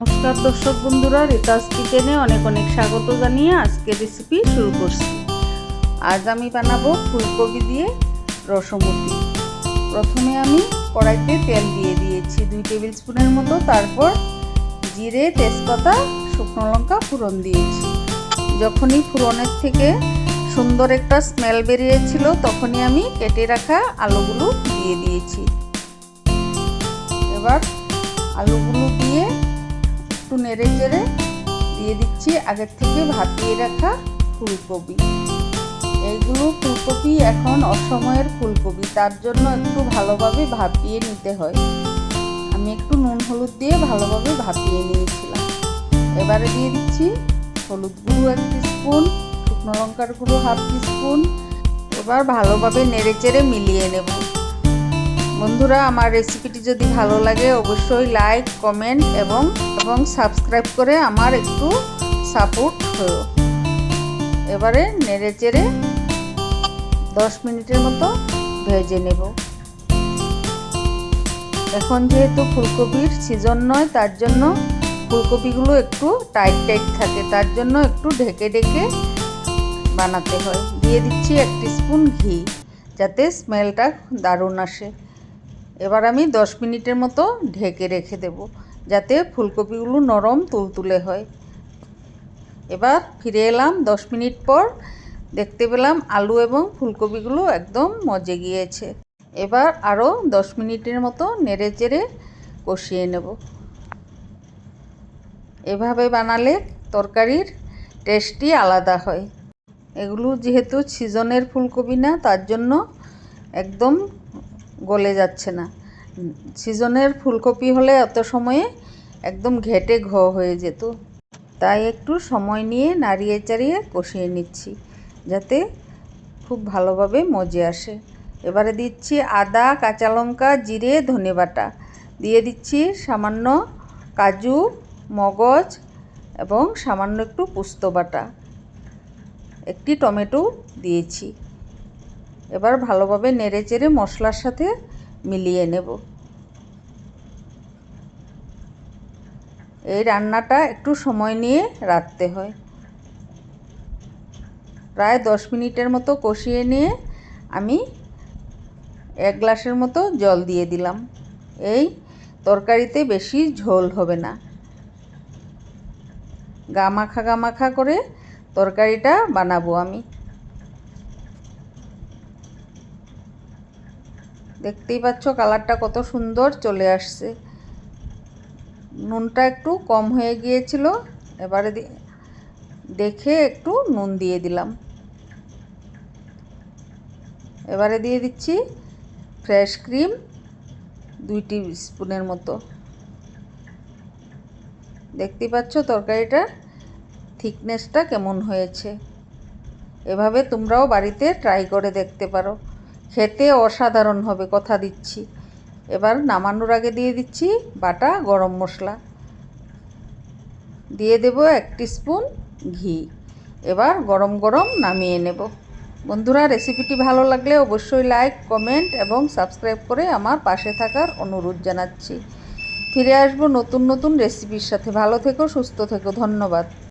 নমস্কার দর্শক বন্ধুরা, রিতাস কিচেনে অনেক অনেক স্বাগত জানিয়ে আজকে রেসিপি শুরু করছি। আজ আমি বানাবো ফুলকপি দিয়ে রসমতি প্রথমে আমি কড়াইতে তেল দিয়ে দিয়েছি দুই টেবিল স্পুনের মতো, তারপর জিরে, তেজপাতা, শুকনো লঙ্কা ফোড়ন দিয়েছি। যখনই ফোড়নের থেকে সুন্দর একটা স্মেল বেরিয়েছিল, তখনই আমি কেটে রাখা আলুগুলো দিয়ে দিয়েছি। এবার আলুগুলো দিয়ে একটু নেড়ে চেড়ে দিয়ে দিচ্ছি। আগের থেকে ভাপিয়ে রাখা ফুলকপি। এইগুলো ফুলকপি এখন অসময়ের ফুলকপি, তার জন্য একটু ভালোভাবে ভাপিয়ে নিতে হয়। আমি একটু নুন হলুদ দিয়ে ভালোভাবে ভাপিয়ে নিয়েছিলাম। এবারে দিয়ে দিচ্ছি হলুদ গুঁড়ো এক স্পুন শুকনো লঙ্কার গুঁড়ো হাফ স্পুন এবার ভালোভাবে নেড়ে চেড়ে মিলিয়ে নেব। বন্ধুরা, আমার রেসিপিটি যদি ভালো লাগে, অবশ্যই লাইক কমেন্ট এবং এবং সাবস্ক্রাইব করে আমার একটু সাপোর্ট করো। এবারে নেড়ে চেড়ে দশ মিনিটের মতো ভেজে নেব। এখন যেহেতু ফুলকপির সিজন নয়, তার জন্য ফুলকপিগুলো একটু টাইট টাইট থাকে, তার জন্য একটু ঢেকে ঢেকে বানাতে হয়। দিয়ে দিচ্ছি এক স্পুন ঘি, যাতে স্মেলটা দারুণ আসে। এবার আমি দশ মিনিটের মতো ঢেকে রেখে দেব, যাতে ফুলকপিগুলো নরম তুলতুলে হয়। এবার ফিরে এলাম দশ মিনিট পর, দেখতে পেলাম আলু এবং ফুলকপিগুলো একদম মজে গিয়েছে। এবার আরও দশ মিনিটের মতো নেড়ে চেড়ে কষিয়ে নেব। এভাবে বানালে তরকারির টেস্টই আলাদা হয়। এগুলো যেহেতু সিজনের ফুলকপি না, তার জন্য একদম গলে যাচ্ছে না। সিজনের ফুলকপি হলে এত সময়ে একদম ঘেটে ঘ হয়ে যেত। তাই একটু সময় নিয়ে নাড়িয়ে চাড়িয়ে কষিয়ে নিচ্ছি, যাতে খুব ভালোভাবে মজে আসে। এবারে দিচ্ছি আদা, কাঁচা লঙ্কা, জিরে, ধনে বাটা। দিয়ে দিচ্ছি সামান্য কাজু, মগজ এবং সামান্য একটু পুস্ত বাটা। একটি টমেটো দিয়েছি। এবার ভালোভাবে নেড়ে চেড়ে মশলার সাথে মিলিয়ে নেব। এই রান্নাটা একটু সময় নিয়ে রাখতে হয়। প্রায় দশ মিনিটের মতো কষিয়ে নিয়ে আমি এক গ্লাসের মতো জল দিয়ে দিলাম। এই তরকারিতে বেশি ঝোল হবে না। গামাখা গামাখা করে তরকারিটা বানাবো আমি। দেখতেই পাচ্ছ কালারটা কত সুন্দর চলে আসছে। নুনটা একটু কম হয়ে গিয়েছিল, এবারে দেখে একটু নুন দিয়ে দিলাম। এবারে দিয়ে দিচ্ছি ফ্রেশ ক্রিম দুই স্পুনের মতো। দেখতেই পাচ্ছ তরকারিটা থিকনেসটা কেমন হয়েছে। এভাবে তোমরাও বাড়িতে ট্রাই করে দেখতে পারো। খেতে অসাধারণ হবে, কথা দিচ্ছি। এবার নামানোর আগে দিয়ে দিচ্ছি বাটা গরম মশলা। দিয়ে দেব এক স্পুন ঘি। এবার গরম গরম নামিয়ে নেব। বন্ধুরা, রেসিপিটি ভালো লাগলে অবশ্যই লাইক, কমেন্ট এবং সাবস্ক্রাইব করে আমার পাশে থাকার অনুরোধ জানাচ্ছি। ফিরে আসব নতুন নতুন রেসিপির সাথে। ভালো থেকো, সুস্থ থেকো। ধন্যবাদ।